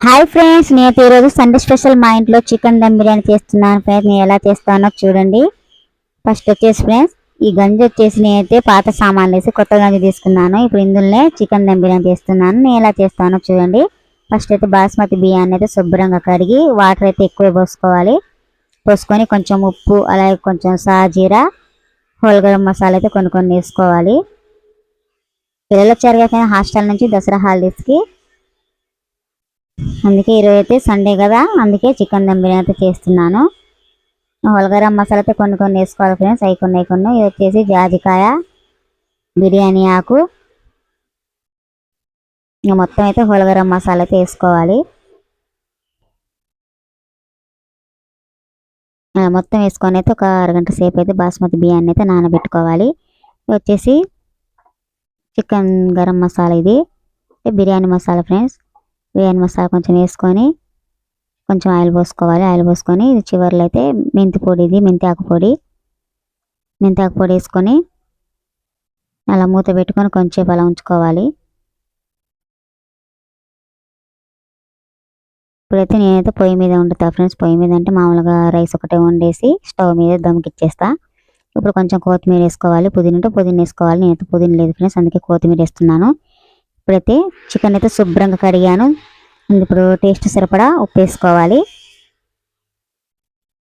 Hi friends నేను ఈరోజు Sunday special మా ఇంట్లో చికెన్ దమ్ బిర్యానీ చేస్తున్నాను ఫ్రెండ్స్. నేను ఎలా చేస్తానో చూడండి. ఫస్ట్ వచ్చేసి ఫ్రెండ్స్ ఈ గంజి వచ్చేసి నేనైతే పాత సామాన్లు వేసి కొత్త గంజి తీసుకున్నాను. ఇప్పుడు ఇందులోనే చికెన్ దమ్ బిర్యానీ చేస్తున్నాను. నేను ఎలా చేస్తానో చూడండి. ఫస్ట్ అయితే బాస్మతి బియ్యాన్ని అయితే శుభ్రంగా కడిగి వాటర్ అయితే ఎక్కువ పోసుకోవాలి. పోసుకొని కొంచెం ఉప్పు అలాగే కొంచెం సాజీరా హోల్ గరం మసాలా అయితే కొన్ని కొన్ని వేసుకోవాలి. పిల్లలు వచ్చారు కదా హాస్టల్ నుంచి దసరా హాలిడేస్కి అందుకే ఈరోజు అయితే సండే కదా అందుకే చికెన్ దమ్ బిర్యానీ అయితే చేస్తున్నాను. హోల్గరం మసాలా అయితే కొన్ని కొన్ని వేసుకోవాలి ఫ్రెండ్స్ అవి కొన్ని కొన్ని. ఇది వచ్చేసి జాజికాయ బిర్యానీ ఆకు. మొత్తం అయితే హోల్గరం మసాలా అయితే వేసుకోవాలి. మొత్తం వేసుకొని అయితే ఒక అరగంట సేపు అయితే బాస్మతి బియ్యాన్ని అయితే నానబెట్టుకోవాలి. వచ్చేసి చికెన్ గరం మసాలా ఇది. బిర్యానీ మసాలా ఫ్రెండ్స్ బిర్యానీ మసాలా కొంచెం వేసుకొని కొంచెం ఆయిల్ పోసుకోవాలి. ఆయిల్ పోసుకొని ఇది చివరిలో అయితే మెంతి పొడి ఇది మెంతి ఆకు పొడి. మెంతి ఆకు పొడి వేసుకొని అలా మూత పెట్టుకొని కొంచెం అలా ఉంచుకోవాలి. ఇప్పుడైతే నేనైతే పొయ్యి మీద వండుతా ఫ్రెండ్స్. పొయ్యి మీద అంటే మామూలుగా రైస్ ఒకటే వండేసి స్టవ్ మీద దమ్కి ఇచ్చేస్తా ఇప్పుడు కొంచెం కొత్తిమీర వేసుకోవాలి. పుదీనా ఉంటే పుదీనా వేసుకోవాలి. నేనైతే పుదీనా లేదు ఫ్రెండ్స్ అందుకే కొత్తిమీర వేస్తున్నాను. ఇప్పుడైతే చికెన్ అయితే శుభ్రంగా కడిగాను. ఇప్పుడు టేస్ట్ సరిపడా ఉప్పు వేసుకోవాలి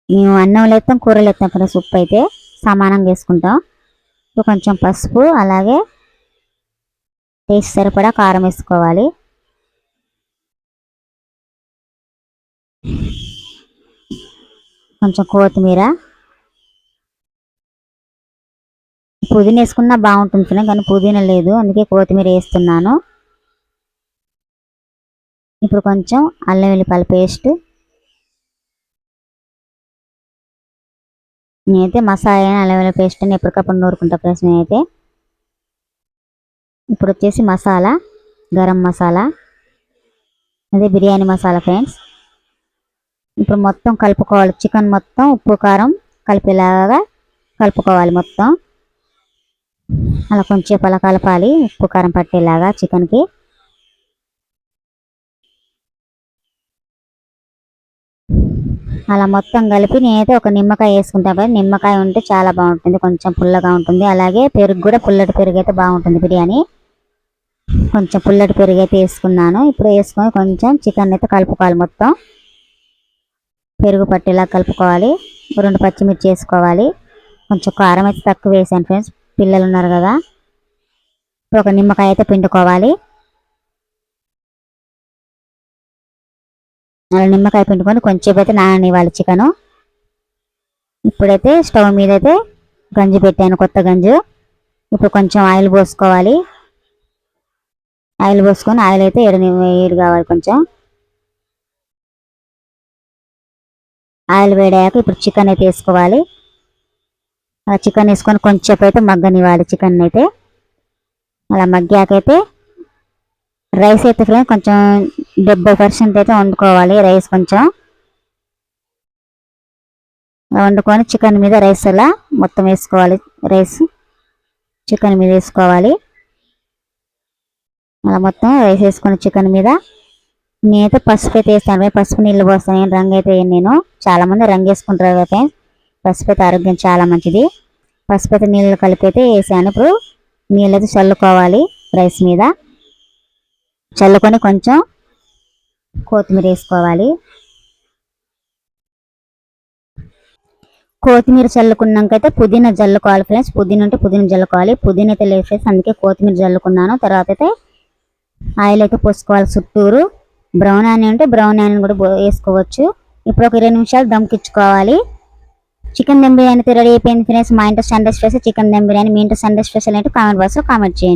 మేము అన్నంలో వేస్తాం కూరలు వేస్తాం కదా ఉప్పు అయితే సమానంగా వేసుకుంటాం. ఇప్పుడు కొంచెం పసుపు అలాగే టేస్ట్ సరిపడా కారం వేసుకోవాలి. కొంచెం కొత్తిమీర. పుదీనా వేసుకున్నా బాగుంటుంది కానీ పుదీనా లేదు అందుకే కొత్తిమీర వేస్తున్నాను. ఇప్పుడు కొంచెం అల్లం వెల్లిపాయల పేస్ట్. నేనైతే మసాలా అల్లం వెల్లిపాయ పేస్ట్ అని ఎప్పటికప్పుడు నూరుకుంటా ఫ్రెండ్స్ నేనైతే. ఇప్పుడు వచ్చేసి మసాలా గరం మసాలా అదే బిర్యానీ మసాలా ఫ్రెండ్స్. ఇప్పుడు మొత్తం కలుపుకోవాలి. చికెన్ మొత్తం ఉప్పు కారం కలిపేలాగా కలుపుకోవాలి మొత్తం. అలా కొంచెం అలా కలపాలి. ఉప్పు కారం పట్టేలాగా చికెన్కి. అలా మొత్తం కలిపి నేనైతే ఒక నిమ్మకాయ వేసుకుంటాను నిమ్మకాయ ఉంటే చాలా బాగుంటుంది. కొంచెం పుల్లగా ఉంటుంది. అలాగే పెరుగు కూడా పుల్లటి పెరుగు అయితే బాగుంటుంది బిర్యానీ. కొంచెం పుల్లటి పెరుగు అయితే వేసుకున్నాను. ఇప్పుడు వేసుకొని కొంచెం చికెన్ అయితే కలుపుకోవాలి మొత్తం. పెరుగు పట్టేలా కలుపుకోవాలి. రెండు పచ్చిమిర్చి వేసుకోవాలి. కొంచెం కారం అయితే తక్కువ వేసాను ఫ్రెండ్స్. పిల్లలు ఉన్నారు కదా. ఇప్పుడు ఒక నిమ్మకాయ అయితే పిండుకోవాలి. నిమ్మకాయ పిండుకొని కొంచెం అయితే నాననివ్వాలి చికెను. ఇప్పుడైతే స్టవ్ మీద అయితే గంజి పెట్టాను కొత్త గంజు. ఇప్పుడు కొంచెం ఆయిల్ పోసుకోవాలి. ఆయిల్ పోసుకొని ఆయిల్ అయితే ఏడు ఏడు కావాలి కొంచెం. ఆయిల్ వేడాక ఇప్పుడు చికెన్ అయితే వేసుకోవాలి. అలా చికెన్ వేసుకొని కొంచెం అయితే మగ్గనివ్వాలి చికెన్ అయితే. అలా మగ్గాకైతే రైస్ అయితే ఫ్రెండ్స్ కొంచెం డెబ్బై పర్సెంట్ అయితే వండుకోవాలి రైస్ కొంచెం. వండుకొని చికెన్ మీద రైస్ అలా మొత్తం వేసుకోవాలి. రైస్ చికెన్ మీద వేసుకోవాలి. అలా మొత్తం రైస్ వేసుకొని చికెన్ మీద. నేనైతే పసుపు అయితే వేస్తాను పసుపు నీళ్ళు పోస్తాను. నేను రంగు అయితే నేను. చాలామంది రంగు వేసుకుంటారు కదా పసుపు అయితే ఆరోగ్యం చాలా మంచిది. పసుపు అయితే నీళ్ళు కలిపి అయితే వేసాను. ఇప్పుడు నీళ్ళు అయితే చల్లుకోవాలి రైస్ మీద. చల్లుకొని కొంచెం కొత్తిమీర వేసుకోవాలి. కొత్తిమీర చల్లుకున్నాకైతే పుదీనా జల్లుకోవాలి ఫ్రెండ్స్ పుదీనా ఉంటే పుదీనా జల్లుకోవాలి. పుదీనా అయితే లేచేసి అందుకే కొత్తిమీర జల్లుకున్నాను. తర్వాత అయితే ఆయిల్ అయితే పోసుకోవాలి చుట్టూరు. బ్రౌన్ ఆనియన్ ఉంటే బ్రౌన్ ఆనియన్ కూడా వేసుకోవచ్చు. ఇప్పుడు ఒక ఇరవై నిమిషాలు దమ్కిచ్చుకోవాలి. చికెన్ దమ్ బిర్యానీ అయితే రెడీ అయిపోయింది ఫ్రెండ్స్ మా ఇంట్లో Sunday special chicken dum biryani. మీ ఇంట్లో సండే స్పెషల్ అంటే కామెంట్ బాక్స్లో కామెంట్ చేయండి.